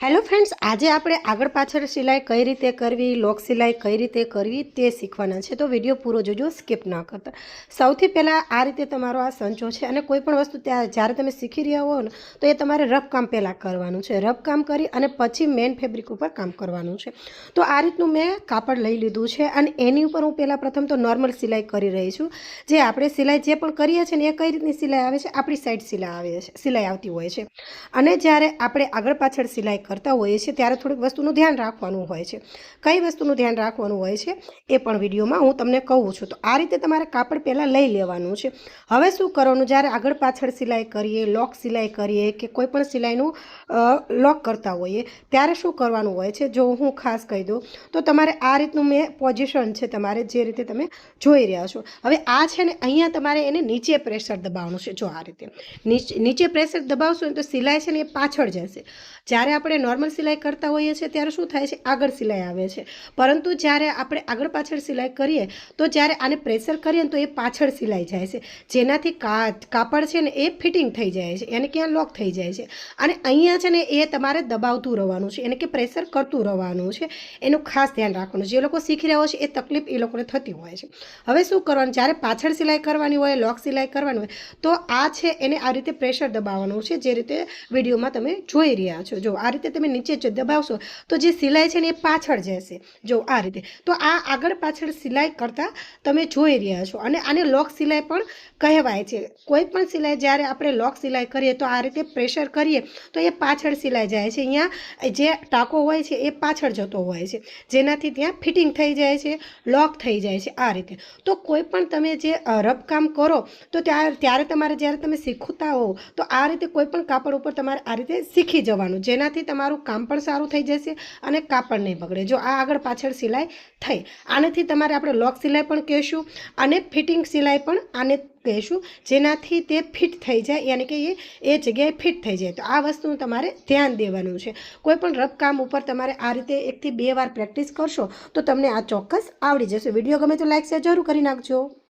Hello friends આજે આપણે આગળ પાછળ સિલાઈ કઈ રીતે કરવી, લોક સિલાઈ કઈ રીતે કરવી તે શીખવાના છે. તો વીડિયો પૂરો જોજો સ્કીપ ન કરતા. સૌથી પહેલાં આ રીતે તમારો આ સંચો છે અને કોઈ પણ વસ્તુ ત્યાં જ્યારે તમે શીખી રહ્યા હો ને, તો એ તમારે રફ કામ પહેલાં કરવાનું છે. રફ કામ કરી અને પછી મેન ફેબ્રિક ઉપર કામ કરવાનું છે. તો આ રીતનું મેં કાપડ લઈ લીધું છે અને એની ઉપર હું પહેલાં પ્રથમ તો નોર્મલ સિલાઈ કરી રહી છું. જે આપણે સિલાઈ જે પણ કરીએ છીએ ને, એ કઈ રીતની સિલાઈ આવે છે? આપણી સાઈડ સિલાઈ આવે છે, સિલાઈ આવતી હોય છે. અને જ્યારે આપણે આગળ પાછળ સિલાઈ કરતા હોઈએ છીએ, ત્યારે થોડીક વસ્તુનું ધ્યાન રાખવાનું હોય છે. કઈ વસ્તુનું ધ્યાન રાખવાનું હોય છે એ પણ વિડીયોમાં હું તમને કહું છું. તો આ રીતે તમારે કાપડ પહેલાં લઈ લેવાનું છે. હવે શું કરવાનું? જ્યારે આગળ પાછળ સિલાઈ કરીએ, લોક સિલાઈ કરીએ કે કોઈ પણ સિલાઈનું લોક કરતા હોઈએ, ત્યારે શું કરવાનું હોય છે? જો હું ખાસ કહી દઉં, તો તમારે આ રીતનું મેં પોઝિશન છે તમારે જે રીતે તમે જોઈ રહ્યા છો. હવે આ છે ને અહીંયા તમારે એને નીચે પ્રેશર દબાવવાનું છે. જો આ રીતે નીચે પ્રેશર દબાવશો ને તો સિલાઈ છે ને એ પાછળ જશે. જ્યારે આપણે નોર્મલ સિલાઈ કરતા હોઈએ છીએ, ત્યારે શું થાય છે? આગળ સિલાઈ આવે છે. પરંતુ જ્યારે આપણે આગળ પાછળ સિલાઈ કરીએ, તો જ્યારે આને પ્રેશર કરીએ ને તો એ પાછળ સિલાઈ જાય છે. જેનાથી કાપડ છે ને એ ફિટિંગ થઈ જાય છે. એને ક્યાં લોક થઈ જાય છે. અને અહીંયા છે ને એ તમારે દબાવતું રહેવાનું છે. એને કે પ્રેશર કરતું રહેવાનું છે. એનું ખાસ ધ્યાન રાખવાનું. જે લોકો શીખી રહ્યા હોય છે, એ તકલીફ એ લોકોને થતી હોય છે. હવે શું કરવાનું? જ્યારે પાછળ સિલાઈ કરવાની હોય લોક સિલાઈ કરવાની હોય, તો આ છે એને આ રીતે પ્રેશર દબાવવાનું છે, જે રીતે વિડીયોમાં તમે જોઈ રહ્યા છો. જો આ રીતે તમે નીચે દબાવશો, તો જે સિલાઈ છે ને એ પાછળ જશે. જો આ રીતે. તો આ આગળ પાછળ સિલાઈ કરતાં તમે જોઈ રહ્યા છો. અને આને લોક સિલાઈ પણ કહેવાય છે. કોઈ પણ સિલાઈ જ્યારે આપણે લોક સિલાઈ કરીએ તો આ રીતે પ્રેશર કરીએ, તો એ પાછળ સિલાઈ જાય છે. અહીંયા જે ટાંકો હોય છે એ પાછળ જતો હોય છે. જેનાથી ત્યાં ફિટિંગ થઈ જાય છે, લોક થઈ જાય છે આ રીતે. તો કોઈ પણ તમે જે રબકામ કરો, તો ત્યારે ત્યારે તમારે જ્યારે તમે શીખતા હો તો આ રીતે કોઈ પણ કાપડ ઉપર તમારે આ રીતે શીખી જવાનું. જેનાથી તમારું કામ પણ સારું થઈ જશે અને કાપડ નહીં બગડે. જો આ આગળ પાછળ સિલાઈ થઈ. આનાથી તમારે આપણે લોક સિલાઈ પણ કહેશું અને ફિટિંગ સિલાઈ પણ આને કહેશું, જેનાથી તે ફિટ થઈ જાય, યાની કે એ એ જગ્યાએ ફિટ થઈ જાય. તો આ વસ્તુનું તમારે ધ્યાન દેવાનું છે. કોઈ પણ રફ કામ ઉપર તમારે આ રીતે એકથી બે વાર પ્રેક્ટિસ કરશો, તો તમને આ ચોક્કસ આવડી જશે. વીડિયો ગમે તો લાઈક, શેર જરૂર કરી નાખજો.